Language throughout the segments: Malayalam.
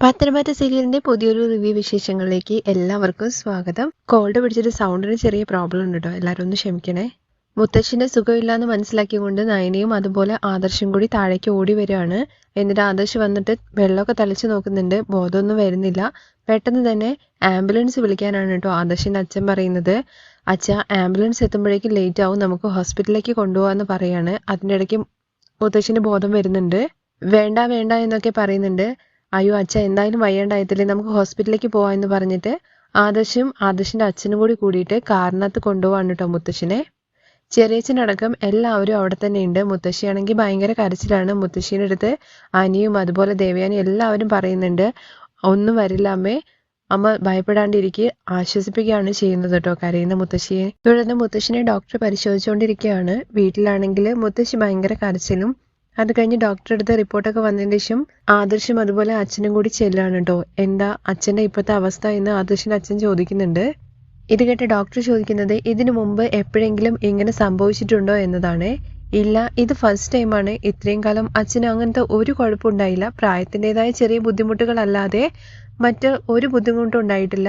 പത്തനംതിട്ട സീരിയലിന്റെ പുതിയൊരു റിവ്യൂ വിശേഷങ്ങളിലേക്ക് എല്ലാവർക്കും സ്വാഗതം. കോൾഡ് പിടിച്ചിട്ട് സൗണ്ടിന് ചെറിയ പ്രോബ്ലം ഉണ്ട് കേട്ടോ എല്ലാവരും ഒന്ന് ക്ഷമിക്കണേ. മുത്തശ്ശിന്റെ സുഖമില്ലാന്ന് മനസ്സിലാക്കിക്കൊണ്ട് നയനയും അതുപോലെ ആദർശും കൂടി താഴേക്ക് ഓടി വരികയാണ്. എന്നിട്ട് ആദർശ് വന്നിട്ട് വെള്ളമൊക്കെ തളിച്ച് നോക്കുന്നുണ്ട്. ബോധമൊന്നും വരുന്നില്ല. പെട്ടെന്ന് തന്നെ ആംബുലൻസ് വിളിക്കാനാണ് കേട്ടോ ആദർശിന്റെ അച്ഛൻ പറയുന്നത്. അച്ഛ ആംബുലൻസ് എത്തുമ്പോഴേക്കും ലേറ്റ് ആവും. നമുക്ക് ഹോസ്പിറ്റലിലേക്ക് കൊണ്ടുപോകാന്ന് പറയാണ്. അതിന്റെ ഇടയ്ക്ക് മുത്തശ്ശിന് ബോധം വരുന്നുണ്ട്. വേണ്ട വേണ്ട എന്നൊക്കെ പറയുന്നുണ്ട്. അയ്യോ അച്ഛ എന്തായാലും വയ്യാണ്ടായത്തില്ലേ നമുക്ക് ഹോസ്പിറ്റലിലേക്ക് പോവാ എന്ന് പറഞ്ഞിട്ട് ആദർശും ആദർശിന്റെ അച്ഛനും കൂടി കൂടിയിട്ട് കാറിനകത്ത് കൊണ്ടുപോവാണ് കേട്ടോ മുത്തശ്ശിനെ. ചെറിയച്ഛനടക്കം എല്ലാവരും അവിടെ തന്നെ ഉണ്ട്. മുത്തശ്ശിയാണെങ്കിൽ ഭയങ്കര കരച്ചിലാണ്. മുത്തശ്ശീന്റെ അടുത്ത് അനിയും അതുപോലെ ദേവയാനും എല്ലാവരും പറയുന്നുണ്ട് ഒന്നും വരില്ല അമ്മേ. അമ്മ ഭയപ്പെടാണ്ടിരിക്കുക ആശ്വസിപ്പിക്കുകയാണ് ചെയ്യുന്നത് കേട്ടോ കരയുന്ന മുത്തശ്ശിയെ. തുടർന്ന് മുത്തശ്ശിനെ ഡോക്ടർ പരിശോധിച്ചുകൊണ്ടിരിക്കുകയാണ്. വീട്ടിലാണെങ്കിൽ മുത്തശ്ശി ഭയങ്കര കരച്ചിലും അത് കഴിഞ്ഞ് ഡോക്ടറെ അടുത്ത് റിപ്പോർട്ടൊക്കെ വന്നതിന് ശേഷം ആദർശം അതുപോലെ അച്ഛനും കൂടി ചെല്ലാണ് കേട്ടോ എന്താ അച്ഛന്റെ ഇപ്പോഴത്തെ അവസ്ഥ എന്ന് ആദർശിന്റെ അച്ഛൻ ചോദിക്കുന്നുണ്ട്. ഇത് കേട്ട് ഡോക്ടർ ചോദിക്കുന്നത് ഇതിനു മുമ്പ് എപ്പോഴെങ്കിലും ഇങ്ങനെ സംഭവിച്ചിട്ടുണ്ടോ എന്നതാണ്. ഇല്ല ഇത് ഫസ്റ്റ് ടൈമാണ് ഇത്രയും കാലം അച്ഛന് അങ്ങനത്തെ ഒരു കുഴപ്പമുണ്ടായില്ല പ്രായത്തിന്റെതായ ചെറിയ ബുദ്ധിമുട്ടുകളല്ലാതെ മറ്റ് ഒരു ബുദ്ധിമുട്ടും ഉണ്ടായിട്ടില്ല.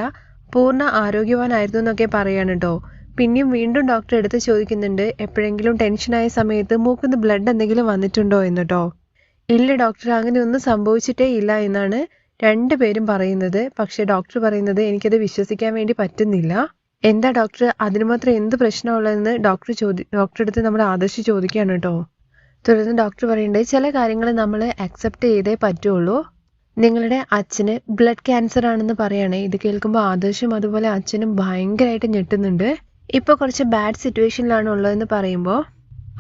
പൂർണ ആരോഗ്യവാനായിരുന്നു എന്നൊക്കെ പറയാണ് കേട്ടോ പിന്നെയും വീണ്ടും ഡോക്ടർ എടുത്ത് ചോദിക്കുന്നുണ്ട് എപ്പോഴെങ്കിലും ടെൻഷനായ സമയത്ത് മൂക്കുന്ന ബ്ലഡ് എന്തെങ്കിലും വന്നിട്ടുണ്ടോ എന്ന് കേട്ടോ ഇല്ല ഡോക്ടർ അങ്ങനെ ഒന്നും സംഭവിച്ചിട്ടേ ഇല്ല എന്നാണ് രണ്ടുപേരും പറയുന്നത്. പക്ഷേ ഡോക്ടർ പറയുന്നത് എനിക്കത് വിശ്വസിക്കാൻ വേണ്ടി പറ്റുന്നില്ല. എന്താ ഡോക്ടർ അതിന് മാത്രം എന്ത് പ്രശ്നമുള്ളതെന്ന് ഡോക്ടർ ചോദി ഡോക്ടറെ അടുത്ത് നമ്മൾ ആദർശി ചോദിക്കുകയാണ് കേട്ടോ തുടർന്ന് ഡോക്ടർ പറയണ്ടേ ചില കാര്യങ്ങൾ നമ്മൾ അക്സെപ്റ്റ് ചെയ്തേ പറ്റുള്ളൂ. നിങ്ങളുടെ അച്ഛന് ബ്ലഡ് ക്യാൻസർ ആണെന്ന് പറയണേ. ഇത് കേൾക്കുമ്പോൾ ആദർശം അതുപോലെ അച്ഛനും ഭയങ്കരമായിട്ട് ഞെട്ടുന്നുണ്ട്. ഇപ്പൊ കുറച്ച് ബാഡ് സിറ്റുവേഷനിലാണ് ഉള്ളതെന്ന് പറയുമ്പോൾ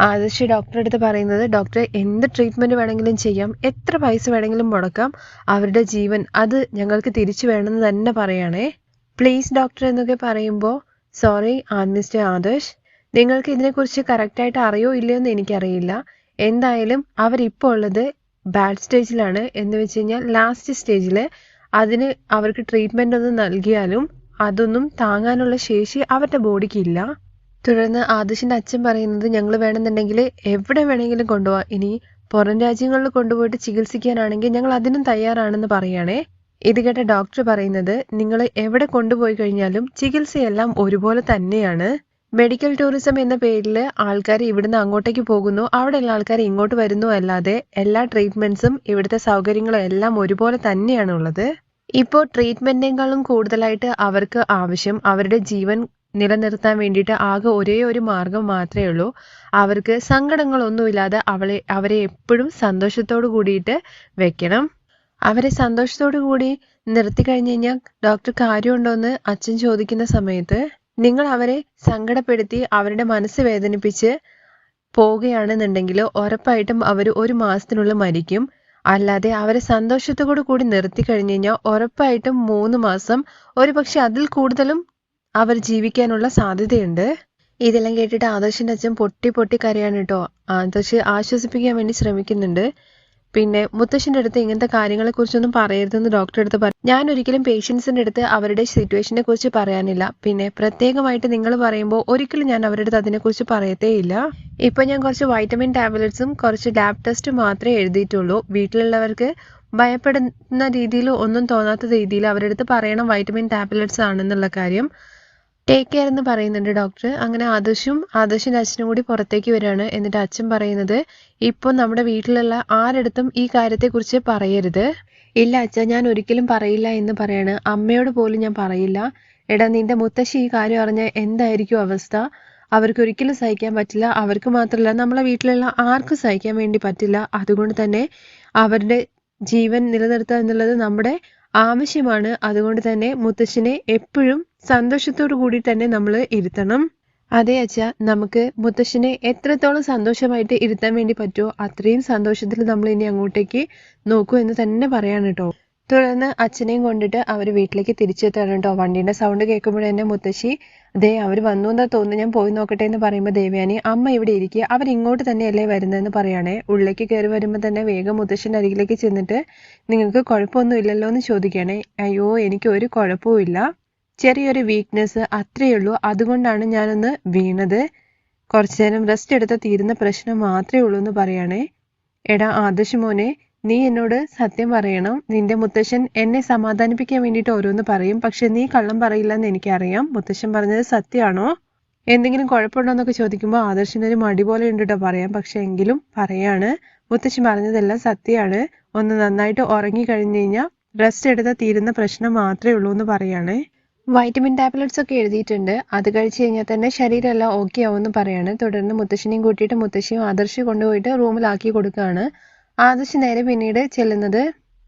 ആദർശി ഡോക്ടറെ അടുത്ത് പറയുന്നത് ഡോക്ടറെ എന്ത് ട്രീറ്റ്മെന്റ് വേണമെങ്കിലും ചെയ്യാം എത്ര പൈസ വേണമെങ്കിലും മുടക്കാം അവരുടെ ജീവൻ അത് ഞങ്ങൾക്ക് തിരിച്ചു വേണമെന്ന് തന്നെ പറയണേ. പ്ലീസ് ഡോക്ടർ എന്നൊക്കെ പറയുമ്പോൾ സോറി മിസ്റ്റർ ആദർശ്. നിങ്ങൾക്ക് ഇതിനെക്കുറിച്ച് കറക്റ്റായിട്ട് അറിയോ ഇല്ലയോ എന്ന് എനിക്കറിയില്ല. എന്തായാലും അവരിപ്പോൾ ഉള്ളത് ബാഡ് സ്റ്റേജിലാണ് എന്ന് വെച്ച് കഴിഞ്ഞാൽ ലാസ്റ്റ് സ്റ്റേജിൽ അതിന് അവർക്ക് ട്രീറ്റ്മെന്റ് ഒന്നും നൽകിയാലും അതൊന്നും താങ്ങാനുള്ള ശേഷി അവരുടെ ബോഡിക്ക് ഇല്ല. തുടർന്ന് ആദിശിന്റെ അച്ഛൻ പറയുന്നത് ഞങ്ങൾ വേണമെന്നുണ്ടെങ്കിൽ എവിടെ വേണമെങ്കിലും കൊണ്ടുപോകാം ഇനി പുറം രാജ്യങ്ങളിൽ കൊണ്ടുപോയിട്ട് ചികിത്സിക്കാനാണെങ്കിൽ ഞങ്ങൾ അതിനും തയ്യാറാണെന്ന് പറയുകയാണേ ഇത് കേട്ട ഡോക്ടർ പറയുന്നത് നിങ്ങൾ എവിടെ കൊണ്ടുപോയി കഴിഞ്ഞാലും ചികിത്സയെല്ലാം ഒരുപോലെ തന്നെയാണ്. മെഡിക്കൽ ടൂറിസം എന്ന പേരിൽ ആൾക്കാർ ഇവിടുന്ന് അങ്ങോട്ടേക്ക് പോകുന്നു. അവിടെയുള്ള ആൾക്കാർ ഇങ്ങോട്ട് വരുന്നു. അല്ലാതെ എല്ലാ ട്രീറ്റ്മെന്റ്സും ഇവിടുത്തെ സൗകര്യങ്ങളും എല്ലാം ഒരുപോലെ തന്നെയാണ് ഉള്ളത്. ഇപ്പോൾ ട്രീറ്റ്മെന്റിനേക്കാളും കൂടുതലായിട്ട് അവർക്ക് ആവശ്യം. അവരുടെ ജീവൻ നിലനിർത്താൻ വേണ്ടിയിട്ട് ആകെ ഒരേ ഒരു മാർഗം മാത്രമേ ഉള്ളൂ. അവർക്ക് സങ്കടങ്ങളൊന്നുമില്ലാതെ അവളെ അവരെ എപ്പോഴും സന്തോഷത്തോടു കൂടിയിട്ട് വെക്കണം. അവരെ സന്തോഷത്തോടു കൂടി നിർത്തി കഴിഞ്ഞു കഴിഞ്ഞാൽ ഡോക്ടർ കാര്യമുണ്ടോ എന്ന് അച്ഛൻ ചോദിക്കുന്ന സമയത്ത് നിങ്ങൾ അവരെ സങ്കടപ്പെടുത്തി അവരുടെ മനസ്സ് വേദനിപ്പിച്ച് പോവുകയാണെന്നുണ്ടെങ്കിൽ ഉറപ്പായിട്ടും അവർ ഒരു മാസത്തിനുള്ളിൽ മരിക്കും. അല്ലാതെ അവരെ സന്തോഷത്തോടു കൂടി നിർത്തി കഴിഞ്ഞു കഴിഞ്ഞാൽ ഉറപ്പായിട്ടും മൂന്ന് മാസം ഒരു പക്ഷെ അതിൽ കൂടുതലും അവർ ജീവിക്കാനുള്ള സാധ്യതയുണ്ട്. ഇതെല്ലാം കേട്ടിട്ട് ആദർശിന്റെ അച്ഛൻ പൊട്ടി പൊട്ടി കരയാണ് കേട്ടോ. ആദർശ് ആശ്വസിപ്പിക്കാൻ വേണ്ടി ശ്രമിക്കുന്നുണ്ട്. പിന്നെ മുത്തശ്ശന്റെ അടുത്ത് ഇങ്ങനത്തെ കാര്യങ്ങളെ കുറിച്ചൊന്നും പറയരുതെന്ന് ഡോക്ടറെ അടുത്ത് പറഞ്ഞു ഞാൻ ഒരിക്കലും പേഷ്യൻസിന്റെ അടുത്ത് അവരുടെ സിറ്റുവേഷനെ കുറിച്ച് പറയാനില്ല. പിന്നെ പ്രത്യേകമായിട്ട് നിങ്ങൾ പറയുമ്പോൾ ഒരിക്കലും ഞാൻ അവരുടെ അടുത്ത് അതിനെക്കുറിച്ച് പറയത്തേയില്ല ഇപ്പൊ ഞാൻ കുറച്ച് വൈറ്റമിൻ ടാബ്ലറ്റ്സും കുറച്ച് ലാബ് ടെസ്റ്റ് മാത്രമേ എഴുതിയിട്ടുള്ളൂ. വീട്ടിലുള്ളവർക്ക് ഭയപ്പെടുന്ന രീതിയിൽ ഒന്നും തോന്നാത്ത രീതിയിൽ അവരുടെ അടുത്ത് പറയണം വൈറ്റമിൻ ടാബ്ലറ്റ്സ് ആണെന്നുള്ള കാര്യം. ടേക്ക് കെയർ എന്ന് പറയുന്നുണ്ട് ഡോക്ടർ അങ്ങനെ ആദർശും ആദർശിന്റെ അച്ഛനും കൂടി പുറത്തേക്ക് വരികയാണ്. എന്നിട്ട് അച്ഛൻ പറയുന്നത് ഇപ്പോൾ നമ്മുടെ വീട്ടിലുള്ള ആരടുത്തും ഈ കാര്യത്തെക്കുറിച്ച് പറയരുത്. ഇല്ല അച്ഛ ഞാൻ ഒരിക്കലും പറയില്ല എന്ന് പറയാണ്. അമ്മയോട് പോലും ഞാൻ പറയില്ല. എടാ നിന്റെ മുത്തശ്ശി ഈ കാര്യം അറിഞ്ഞാൽ എന്തായിരിക്കും അവസ്ഥ? അവർക്ക് ഒരിക്കലും സഹിക്കാൻ പറ്റില്ല. അവർക്ക് മാത്രമല്ല നമ്മളെ വീട്ടിലുള്ള ആർക്കും സഹിക്കാൻ വേണ്ടി പറ്റില്ല. അതുകൊണ്ട് തന്നെ അവരുടെ ജീവൻ നിലനിർത്തുക എന്നുള്ളത് നമ്മുടെ ആവശ്യമാണ്. അതുകൊണ്ട് തന്നെ മുത്തശ്ശിനെ എപ്പോഴും സന്തോഷത്തോടു കൂടി തന്നെ നമ്മൾ ഇരുത്തണം. അതെ അച്ഛ നമുക്ക് മുത്തശ്ശിനെ എത്രത്തോളം സന്തോഷമായിട്ട് ഇരുത്താൻ വേണ്ടി പറ്റുമോ അത്രയും സന്തോഷത്തിൽ നമ്മൾ ഇനി അങ്ങോട്ടേക്ക് നോക്കൂ എന്ന് തന്നെ പറയാണ് കേട്ടോ തുടർന്ന് അച്ഛനെയും കൊണ്ടിട്ട് അവർ വീട്ടിലേക്ക് തിരിച്ചെത്താണ് കേട്ടോ വണ്ടീന്റെ സൗണ്ട് കേൾക്കുമ്പോൾ തന്നെ മുത്തശ്ശി ദേ അവർ വന്നു എന്നാ തോന്നുന്നു. ഞാൻ പോയി നോക്കട്ടെ എന്ന് പറയുമ്പോൾ ദേവയാനി അമ്മ ഇവിടെ ഇരിക്കുക അവർ ഇങ്ങോട്ട് തന്നെയല്ലേ വരുന്നതെന്ന് പറയുകയാണേ ഉള്ളിലേക്ക് കയറി വരുമ്പോൾ തന്നെ വേഗം മുത്തശ്ശന്റെ അരികിലേക്ക് ചെന്നിട്ട് നിങ്ങൾക്ക് കുഴപ്പമൊന്നും ഇല്ലല്ലോ എന്ന് ചോദിക്കുകയാണേ. അയ്യോ എനിക്ക് ഒരു കുഴപ്പവും ഇല്ല. ചെറിയൊരു വീക്ക്നെസ് അത്രയേ ഉള്ളൂ അതുകൊണ്ടാണ് ഞാനൊന്ന് വീണത്. കുറച്ചു നേരം റെസ്റ്റ് എടുത്താൽ തീരുന്ന പ്രശ്നം മാത്രമേ ഉള്ളൂ എന്ന് പറയണേ. എടാ ആദർശ് മോനെ നീ എന്നോട് സത്യം പറയണം. നിന്റെ മുത്തശ്ശൻ എന്നെ സമാധാനിപ്പിക്കാൻ വേണ്ടിയിട്ട് ഓരോന്ന് പറയും. പക്ഷെ നീ കള്ളം പറയില്ല എന്ന് എനിക്കറിയാം. മുത്തശ്ശൻ പറഞ്ഞത് സത്യമാണോ? എന്തെങ്കിലും കുഴപ്പമുണ്ടോ എന്നൊക്കെ ചോദിക്കുമ്പോൾ ആദർശിന് ഒരു മടി പോലെ ഉണ്ട് കേട്ടോ പറയാം. പക്ഷെ എങ്കിലും പറയാണ്. മുത്തശ്ശൻ പറഞ്ഞതെല്ലാം സത്യമാണ്. ഒന്ന് നന്നായിട്ട് ഉറങ്ങി കഴിഞ്ഞു കഴിഞ്ഞാൽ റെസ്റ്റ് എടുത്താൽ തീരുന്ന പ്രശ്നം മാത്രമേ ഉള്ളൂ എന്ന് പറയാണ്. വൈറ്റമിൻ ടാബ്ലറ്റ്സ് ഒക്കെ എഴുതിയിട്ടുണ്ട്. അത് കഴിച്ചു കഴിഞ്ഞാൽ തന്നെ ശരീരം എല്ലാം ഓക്കെ ആവുമെന്ന് പറയാണ്. തുടർന്ന് മുത്തശ്ശനെയും കൂട്ടിയിട്ട് മുത്തശ്ശിയും ആദർശ് കൊണ്ടുപോയിട്ട് റൂമിലാക്കി കൊടുക്കുകയാണ്. ആദർശ് നേരെ പിന്നീട് ചെല്ലുന്നത്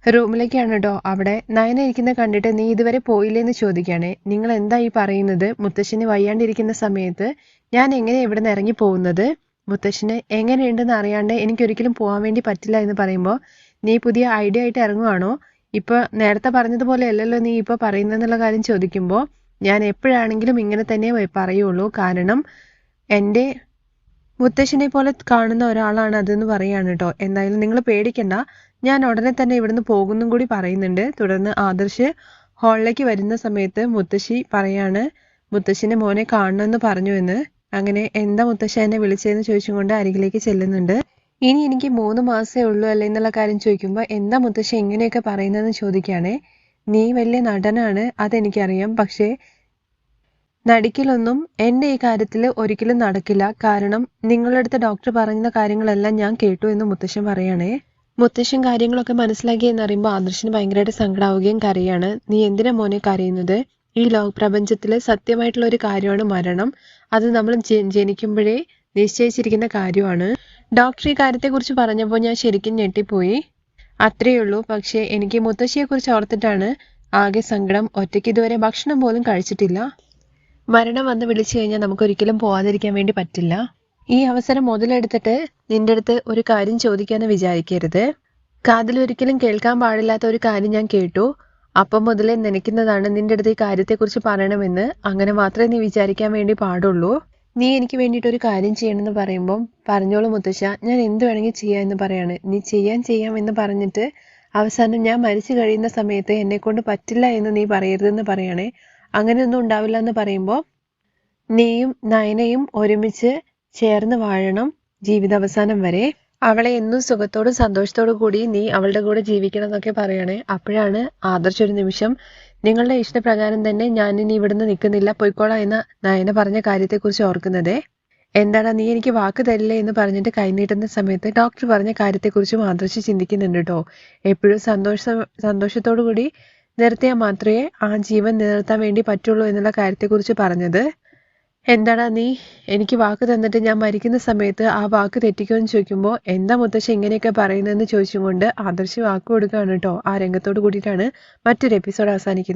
റൂമിലേക്കാണ് കേട്ടോ അവിടെ നയന ഇരിക്കുന്ന കണ്ടിട്ട് നീ ഇതുവരെ പോയില്ലേന്ന് ചോദിക്കുകയാണ്. നിങ്ങൾ എന്താ ഈ പറയുന്നത്? മുത്തശ്ശന് വയ്യാണ്ടിരിക്കുന്ന സമയത്ത് ഞാൻ എങ്ങനെ ഇവിടെ നിന്ന് ഇറങ്ങി പോകുന്നത്? മുത്തശ്ശന് എങ്ങനെയുണ്ടെന്ന് അറിയാണ്ട് എനിക്കൊരിക്കലും പോകാൻ വേണ്ടി പറ്റില്ല എന്ന് പറയുമ്പോൾ നീ പുതിയ ഐഡിയ ആയിട്ട് ഇറങ്ങുവാണോ? ഇപ്പൊ നേരത്തെ പറഞ്ഞതുപോലെ അല്ലല്ലോ നീ ഇപ്പൊ പറയുന്നെന്നുള്ള കാര്യം ചോദിക്കുമ്പോൾ ഞാൻ എപ്പോഴാണെങ്കിലും ഇങ്ങനെ തന്നെ പറയുള്ളൂ. കാരണം എന്റെ മുത്തശ്ശനെ പോലെ കാണുന്ന ഒരാളാണ് അതെന്ന് പറയാണ് കേട്ടോ എന്തായാലും നിങ്ങൾ പേടിക്കണ്ട. ഞാൻ ഉടനെ തന്നെ ഇവിടുന്ന് പോകുന്നും കൂടി പറയുന്നുണ്ട്. തുടർന്ന് ആദർശ് ഹാളിലേക്ക് വരുന്ന സമയത്ത് മുത്തശ്ശി പറയാണ് മുത്തശ്ശിനെ മോനെ കാണണമെന്ന് പറഞ്ഞു എന്ന്. അങ്ങനെ എന്താ മുത്തശ്ശ എന്നെ വിളിച്ചതെന്ന് ചോദിച്ചുകൊണ്ട് അരികിലേക്ക് ചെല്ലുന്നുണ്ട്. ഇനി എനിക്ക് മൂന്ന് മാസമേ ഉള്ളൂ അല്ലേ എന്നുള്ള കാര്യം ചോദിക്കുമ്പോൾ എന്താ മുത്തശ്ശി എങ്ങനെയൊക്കെ പറയുന്നതെന്ന് ചോദിക്കുകയാണേ നീ വലിയ നടനാണ് അതെനിക്കറിയാം. പക്ഷേ നടിക്കലൊന്നും എന്റെ ഈ കാര്യത്തിൽ ഒരിക്കലും നടക്കില്ല. കാരണം നിങ്ങളുടെ അടുത്ത് ഡോക്ടർ പറയുന്ന കാര്യങ്ങളെല്ലാം ഞാൻ കേട്ടു എന്ന് മുത്തശ്ശൻ പറയണേ. മുത്തശ്ശൻ കാര്യങ്ങളൊക്കെ മനസ്സിലാക്കി എന്നറിയുമ്പോൾ ആദർശന് ഭയങ്കരമായിട്ട് സങ്കടാവുകയും കരയാണ്. നീ എന്തിനാ മോനെ കരയുന്നത്? ഈ ലോക പ്രപഞ്ചത്തിൽ സത്യമായിട്ടുള്ള ഒരു കാര്യമാണ് മരണം. അത് നമ്മൾ ജനിക്കുമ്പോഴേ നിശ്ചയിച്ചിരിക്കുന്ന കാര്യമാണ്. ഡോക്ടർ ഈ കാര്യത്തെക്കുറിച്ച് പറഞ്ഞപ്പോൾ ഞാൻ ശരിക്കും ഞെട്ടിപ്പോയി. അത്രയേ ഉള്ളൂ. പക്ഷേ എനിക്ക് മുത്തശ്ശിയെക്കുറിച്ച് ഓർത്തിട്ടാണ് ആകെ സങ്കടം. ഒറ്റയ്ക്ക് ഇതുവരെ ഭക്ഷണം പോലും കഴിച്ചിട്ടില്ല. മരണം വന്ന് വിളിച്ചു കഴിഞ്ഞാൽ നമുക്കൊരിക്കലും പോവാതിരിക്കാൻ വേണ്ടി പറ്റില്ല. ഈ അവസരം മുതലെടുത്തിട്ട് നിന്റെ അടുത്ത് ഒരു കാര്യം ചോദിക്കാന്ന് വിചാരിക്കരുത്. കാതിൽ ഒരിക്കലും കേൾക്കാൻ പാടില്ലാത്ത ഒരു കാര്യം ഞാൻ കേട്ടു. അപ്പം മുതലേ നനയ്ക്കുന്നതാണ് നിന്റെ അടുത്ത് ഈ കാര്യത്തെക്കുറിച്ച് പറയണമെന്ന്. അങ്ങനെ മാത്രമേ നീ വിചാരിക്കാൻ വേണ്ടി പാടുള്ളൂ. നീ എനിക്ക് വേണ്ടിയിട്ട് ഒരു കാര്യം ചെയ്യണമെന്ന് പറയുമ്പോൾ പറഞ്ഞോളൂ മുത്തശ്ശ ഞാൻ എന്ത് വേണമെങ്കിൽ ചെയ്യാം എന്ന് പറയാണ്. നീ ചെയ്യാൻ ചെയ്യാം എന്ന് പറഞ്ഞിട്ട് അവസാനം ഞാൻ മരിച്ചു കഴിയുന്ന സമയത്ത് എന്നെ കൊണ്ട് പറ്റില്ല എന്ന് നീ പറയരുതെന്ന് പറയണേ. അങ്ങനെയൊന്നും ഉണ്ടാവില്ല എന്ന് പറയുമ്പോൾ നീയും നയനയും ഒരുമിച്ച് ചേർന്ന് വാഴണം ജീവിതാവസാനം വരെ. അവളെ എന്നും സുഖത്തോടും സന്തോഷത്തോടും കൂടി നീ അവളുടെ കൂടെ ജീവിക്കണം എന്നൊക്കെ പറയണേ. അപ്പോഴാണ് ആദർശ് ഒരു നിമിഷം നിങ്ങളുടെ ഇഷ്ടപ്രകാരം തന്നെ ഞാൻ ഇനി ഇവിടുന്ന് നിൽക്കുന്നില്ല. പൊയ്ക്കോളാം എന്ന് നയന പറഞ്ഞ കാര്യത്തെക്കുറിച്ച് ഓർക്കുന്നതേ. എന്താടാ നീ എനിക്ക് വാക്ക് തരില്ലേ എന്ന് പറഞ്ഞിട്ട് കൈനീട്ടുന്ന സമയത്ത് ഡോക്ടർ പറഞ്ഞ കാര്യത്തെക്കുറിച്ച് മാതൃശി ചിന്തിക്കുന്നുണ്ട് കേട്ടോ എപ്പോഴും സന്തോഷ സന്തോഷത്തോടു കൂടി നിർത്തിയാൽ മാത്രമേ ആ ജീവൻ നിലനിർത്താൻ വേണ്ടി പറ്റുള്ളൂ എന്നുള്ള കാര്യത്തെക്കുറിച്ച് പറഞ്ഞത് എന്താടാ നീ? എനിക്ക് വാക്ക് തന്നിട്ട് ഞാൻ മരിക്കുന്ന സമയത്ത് ആ വാക്ക് തെറ്റിക്കുമെന്ന് ചോദിക്കുമ്പോൾ എന്താ മുത്തശ്ശി ഇങ്ങനെയൊക്കെ പറയുന്നതെന്ന് ചോദിച്ചുകൊണ്ട് ആദർശി വാക്ക് കൊടുക്കുകയാണ് കേട്ടോ. ആ രംഗത്തോട് കൂടിയിട്ടാണ് മറ്റൊരു എപ്പിസോഡ് അവസാനിക്കുന്നത്.